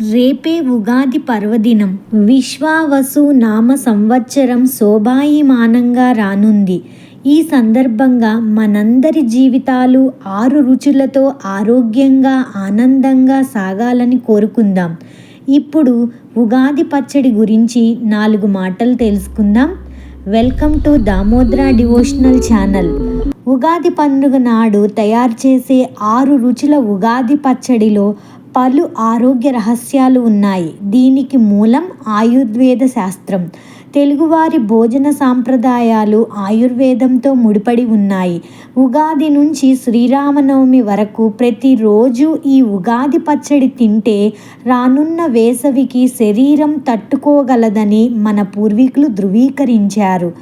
రేపే ఉగాది పర్వదినం. విశ్వావసు నామ సంవత్సరం శోభాయిమానంగా రానుంది. ఈ సందర్భంగా మనందరి జీవితాలు ఆరు రుచులతో ఆరోగ్యంగా ఆనందంగా సాగాలని కోరుకుందాం. ఇప్పుడు ఉగాది పచ్చడి గురించి నాలుగు మాటలు తెలుసుకుందాం. Welcome to Damodra devotional channel. Ugadi పండుగ నాడు తయారు చేసే ఆరు రుచుల ఉగాది పచ్చడిలో పలు ఆరోగ్య రహస్యాలు ఉన్నాయి. దీనికి మూలం ఆయుర్వేద శాస్త్రం. తెలుగువారి భోజన సాంప్రదాయాలు ఆయుర్వేదంతో ముడిపడి ఉన్నాయి. ఉగాది నుంచి శ్రీరామనవమి వరకు ప్రతిరోజు ఈ ఉగాది పచ్చడి తింటే రానున్న వేసవికి శరీరం తట్టుకోగలదని మన పూర్వీకులు ధృవీకరించారు.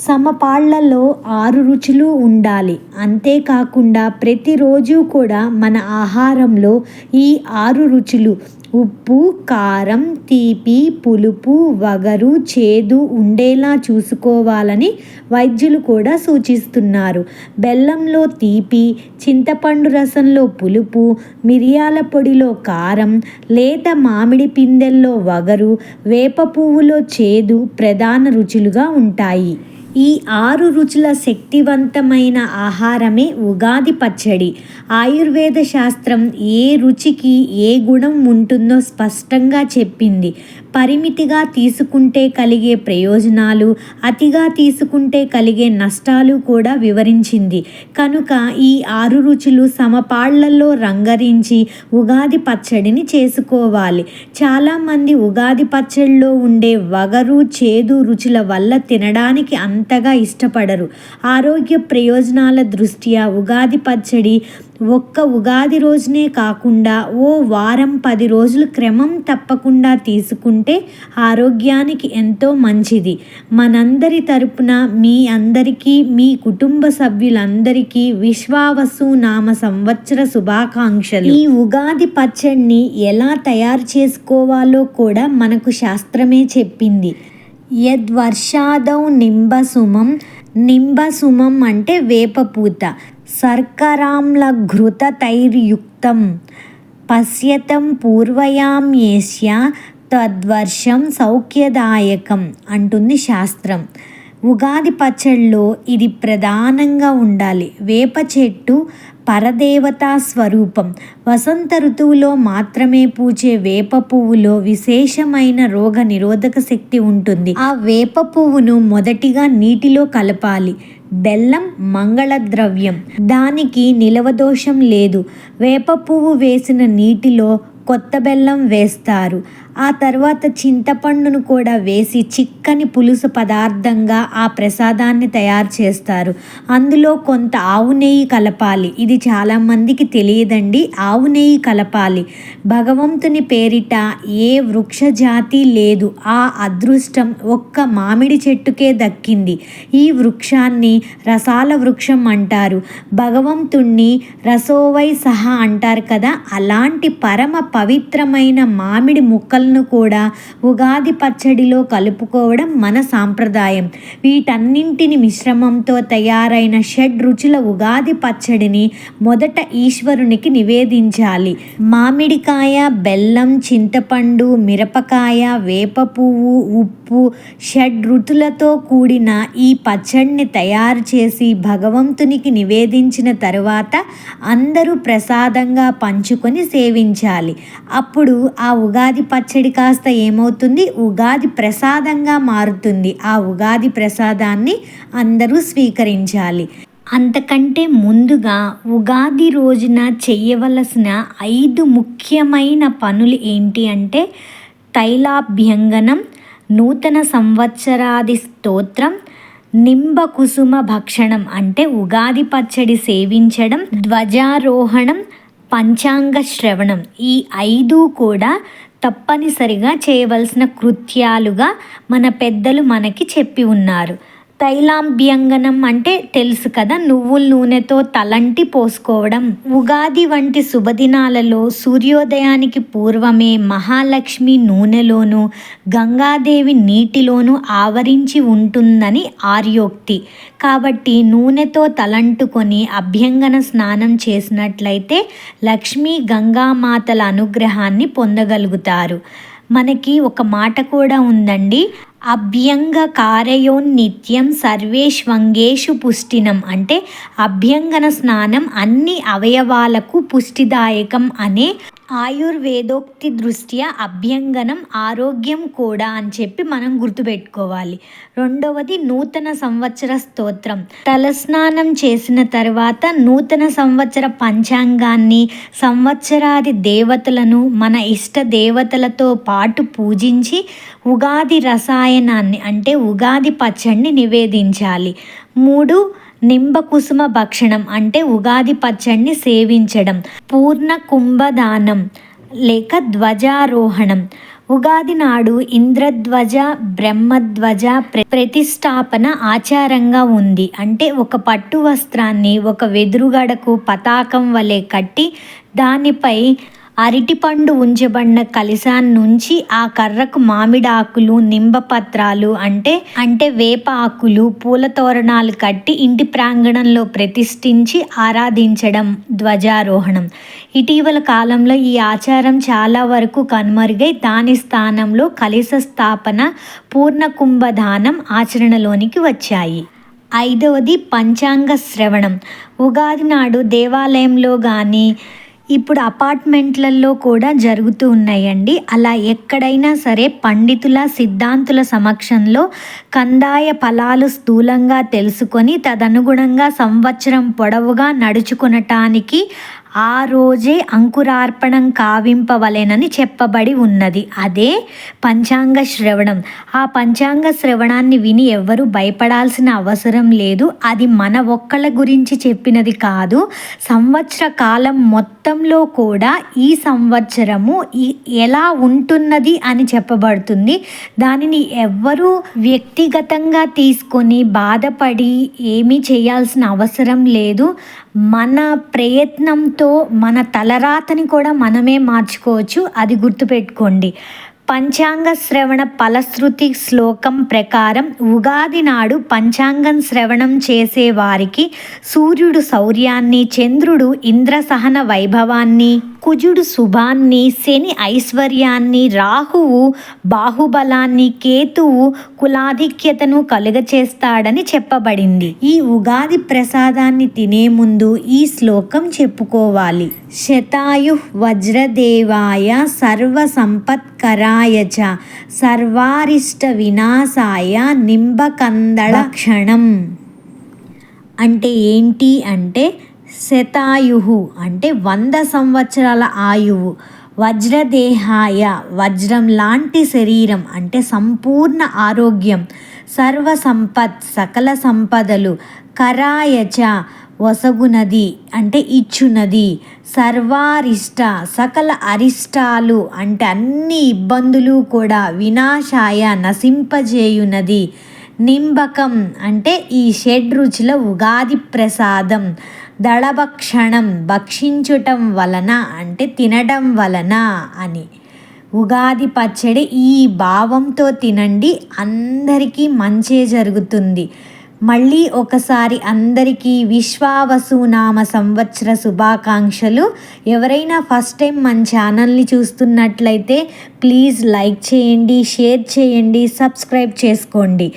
సమపాళ్ళలో ఆరు రుచులు ఉండాలి. అంతేకాకుండా ప్రతిరోజు కూడా మన ఆహారంలో ఈ ఆరు రుచులు ఉప్పు కారం తీపి పులుపు వగరు చేదు ఉండేలా చూసుకోవాలని వైద్యులు కూడా సూచిస్తున్నారు. బెల్లంలో తీపి చింతపండు రసంలో పులుపు మిరియాల పొడిలో కారం లేత మామిడి పిందెల్లో వగరు వేప పువ్వులో చేదు ప్రధాన రుచులుగా ఉంటాయి. ఈ ఆరు రుచుల శక్తివంతమైన ఆహారమే ఉగాది పచ్చడి. ఆయుర్వేద శాస్త్రం ఏ రుచికి ఏ గుణం ఉంటుందో స్పష్టంగా చెప్పింది. పరిమితిగా తీసుకుంటే కలిగే ప్రయోజనాలు అతిగా తీసుకుంటే కలిగే నష్టాలు కూడా వివరించింది. కనుక ఈ ఆరు రుచులు సమపాళ్ళలో రంగరించి ఉగాది పచ్చడిని చేసుకోవాలి. చాలామంది ఉగాది పచ్చడిలో ఉండే వగరు చేదు రుచుల వల్ల తినడానికి అంతగా ఇష్టపడరు. ఆరోగ్య ప్రయోజనాల దృష్ట్యా ఉగాది పచ్చడి ఒక్క ఉగాది రోజునే కాకుండా ఓ వారం పది రోజులు క్రమం తప్పకుండా తీసుకుంటే ఆరోగ్యానికి ఎంతో మంచిది. మనందరి తరపున మీ అందరికీ మీ కుటుంబ సభ్యులందరికీ విశ్వావసు నామ సంవత్సర శుభాకాంక్షలు. ఈ ఉగాది పచ్చడిని ఎలా తయారు చేసుకోవాలో కూడా మనకు శాస్త్రమే చెప్పింది. యద్వర్షాదౌ నింబసుమం. నింబసుమం అంటే వేపపూత శర్కరాంల ఘృతతైర్యుక్తం. పశ్యతం ఏష్య తద్వర్షం సౌఖ్యదాయకం అంటుంది శాస్త్రం. ఉగాది పచ్చళ్ళలో ఇది ప్రధానంగా ఉండాలి. వేప చెట్టు పరదేవతా స్వరూపం. వసంత ఋతువులో మాత్రమే పూచే వేప పువ్వులో విశేషమైన రోగ నిరోధక శక్తి ఉంటుంది. ఆ వేప పువ్వును మొదటిగా నీటిలో కలపాలి. బెల్లం మంగళ ద్రవ్యం దానికి నిలవదోషం లేదు. వేప పువ్వు వేసిన నీటిలో కొత్త బెల్లం వేస్తారు. ఆ తర్వాత చింతపండును కూడా వేసి చిక్కని పులుసు పదార్థంగా ఆ ప్రసాదాన్ని తయారు చేస్తారు. అందులో కొంత ఆవు నెయ్యి కలపాలి. ఇది చాలామందికి తెలియదండి. ఆవు నెయ్యి కలపాలి. భగవంతుని పేరిట ఏ వృక్ష జాతి లేదు. ఆ అదృష్టం ఒక్క మామిడి చెట్టుకే దక్కింది. ఈ వృక్షాన్ని రసాల వృక్షం అంటారు. భగవంతుణ్ణి రసోవై సహా అంటారు కదా. అలాంటి పరమ పవిత్రమైన మామిడి ముక్కలను కూడా ఉగాది పచ్చడిలో కలుపుకోవడం మన సాంప్రదాయం. వీటన్నింటిని మిశ్రమంతో తయారైన షడ్ రుచుల ఉగాది పచ్చడిని మొదట ఈశ్వరునికి నివేదించాలి. మామిడికాయ బెల్లం చింతపండు మిరపకాయ వేప పువ్వు ఉప్పు షడ్ రుతులతో కూడిన ఈ పచ్చడిని తయారు చేసి భగవంతునికి నివేదించిన తరువాత అందరూ ప్రసాదంగా పంచుకొని సేవించాలి. అప్పుడు ఆ ఉగాది పచ్చడి పచ్చడి కాస్త ఏమవుతుంది? ఉగాది ప్రసాదంగా మారుతుంది. ఆ ఉగాది ప్రసాదాన్ని అందరూ స్వీకరించాలి. అంతకంటే ముందుగా ఉగాది రోజున చేయవలసిన ఐదు ముఖ్యమైన పనులు ఏంటి అంటే తైలాభ్యంగనం నూతన సంవత్సరాది స్తోత్రం నింబ కుసుమ భక్షణం అంటే ఉగాది పచ్చడి సేవించడం ధ్వజారోహణం పంచాంగ శ్రవణం. ఈ ఐదు కూడా తప్పనిసరిగా చేయవలసిన కృత్యాలుగా మన పెద్దలు మనకి చెప్పి ఉన్నారు. తైలాంబ్యంగనం అంటే తెలుసు కదా నువ్వుల నూనెతో తలంటి పోసుకోవడం. ఉగాది వంటి శుభదినాలలో సూర్యోదయానికి పూర్వమే మహాలక్ష్మి నూనెలోను గంగాదేవి నీటిలోను ఆవరించి ఉంటుందని ఆర్యోక్తి. కాబట్టి నూనెతో తలంటుకొని అభ్యంగన స్నానం చేసినట్లయితే లక్ష్మీ గంగామాతల అనుగ్రహాన్ని పొందగలుగుతారు. మనకి ఒక మాట కూడా ఉందండి అభ్యంగ నిత్యం సర్వేష్వంగేషు పుష్టినం. అంటే అభ్యంగన స్నానం అన్ని అవయవాలకు పుష్టిదాయకం అనే ఆయుర్వేదోక్తి దృష్ట్యా అభ్యంగనం ఆరోగ్యం కూడా అని చెప్పి మనం గుర్తుపెట్టుకోవాలి. రెండవది నూతన సంవత్సర స్తోత్రం. తలస్నానం చేసిన తర్వాత నూతన సంవత్సర పంచాంగాన్ని సంవత్సరాది దేవతలను మన ఇష్ట దేవతలతో పాటు పూజించి ఉగాది రసాయనాన్ని అంటే ఉగాది పచ్చడిని నివేదించాలి. మూడు నింబకుసుమ భక్షణం అంటే ఉగాది పచ్చడిని సేవించడం పూర్ణ కుంభదానం లేక ధ్వజారోహణం. ఉగాది నాడు ఇంద్రధ్వజ బ్రహ్మధ్వజ ప్రతిష్టాపన ఆచారంగా ఉంది. అంటే ఒక పట్టు వస్త్రాన్ని ఒక వెదురుగడకు పతాకం వలె కట్టి దానిపై అరటిపండు ఉంచబడిన కలిసాన్ నుంచి ఆ కర్రకు మామిడాకులు నింబపత్రాలు అంటే అంటే వేప ఆకులు పూల తోరణాలు కట్టి ఇంటి ప్రాంగణంలో ప్రతిష్ఠించి ఆరాధించడం ధ్వజారోహణం. ఇటీవల కాలంలో ఈ ఆచారం చాలా వరకు కనుమరుగై దాని స్థానంలో కలిస స్థాపన పూర్ణ కుంభదానం ఆచరణలోనికి వచ్చాయి. ఐదవది పంచాంగ శ్రవణం. ఉగాది నాడు దేవాలయంలో కానీ ఇప్పుడు అపార్ట్మెంట్లలో కూడా జరుగుతూ ఉన్నాయండి. అలా ఎక్కడైనా సరే పండితుల సిద్ధాంతుల సమక్షంలో కందాయ ఫలాలు స్థూలంగా తెలుసుకొని తదనుగుణంగా సంవత్సరం పొడవుగా నడుచుకునటానికి ఆ రోజే అంకురార్పణం కావింపవలెనని చెప్పబడి ఉన్నది. అదే పంచాంగ శ్రవణం. ఆ పంచాంగ శ్రవణాన్ని విని ఎవ్వరూ భయపడాల్సిన అవసరం లేదు. అది మన ఒక్కళ్ళ గురించి చెప్పినది కాదు. సంవత్సర కాలం మొత్తంలో కూడా ఈ సంవత్సరము ఎలా ఉంటున్నది అని చెప్పబడుతుంది. దానిని ఎవ్వరూ వ్యక్తిగతంగా తీసుకొని బాధపడి ఏమీ చేయాల్సిన అవసరం లేదు. మన ప్రయత్నంతో మన తలరాతని కూడా మనమే మార్చుకోవచ్చు. అది గుర్తుపెట్టుకోండి. పంచాంగ శ్రవణ ఫలశ్రుతి శ్లోకం ప్రకారం ఉగాది నాడు పంచాంగం శ్రవణం చేసే వారికి సూర్యుడు శౌర్యాన్ని చంద్రుడు ఇంద్రసహన వైభవాన్ని కుజుడు శుభాన్ని శని ఐశ్వర్యాన్ని రాహువు బాహుబలాన్ని కేతువు కులాధిక్యతను కలుగచేస్తాడని చెప్పబడింది. ఈ ఉగాది ప్రసాదాన్ని తినే ముందు ఈ శ్లోకం చెప్పుకోవాలి. శతాయు వజ్రదేవాయ సర్వ సంపత్కరాయ చ సర్వారిష్ట వినాశాయ నింబకందళ క్షణం. అంటే ఏంటి? అంటే శతాయుహు అంటే వంద సంవత్సరాల ఆయువు. వజ్రదేహాయ వజ్రం లాంటి శరీరం అంటే సంపూర్ణ ఆరోగ్యం. సర్వ సంపత్ సకల సంపదలు కరాయచ వసగునది అంటే ఇచ్చునది సర్వారిష్ట సకల అరిష్టాలు అంటే అన్ని ఇబ్బందులు కూడా వినాశాయ నశింపజేయునది నింబకం అంటే ఈ షెడ్ రుచుల ఉగాది ప్రసాదం. దళభక్షణం భక్షించుటం వలన అంటే తినడం వలన అని. ఉగాది పచ్చడి ఈ భావంతో తినండి అందరికీ మంచే జరుగుతుంది. మళ్ళీ ఒకసారి అందరికీ విశ్వావసునామ సంవత్సర శుభాకాంక్షలు. ఎవరైనా ఫస్ట్ టైం మన ఛానల్ని చూస్తున్నట్లయితే ప్లీజ్ లైక్ చేయండి షేర్ చేయండి సబ్స్క్రైబ్ చేసుకోండి.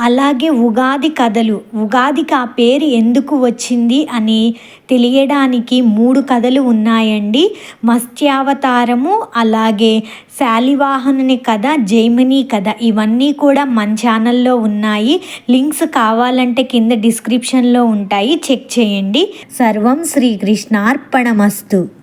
అలాగే ఉగాది కథలు. ఉగాదికి ఆ పేరు ఎందుకు వచ్చింది అని తెలియడానికి మూడు కథలు ఉన్నాయండి. మత్స్యావతారము అలాగే శాలివాహనుని కథ జైమిని కథ ఇవన్నీ కూడా మన ఛానల్లో ఉన్నాయి. లింక్స్ కావాలంటే కింద డిస్క్రిప్షన్లో ఉంటాయి. చెక్ చేయండి. సర్వం శ్రీకృష్ణార్పణమస్తు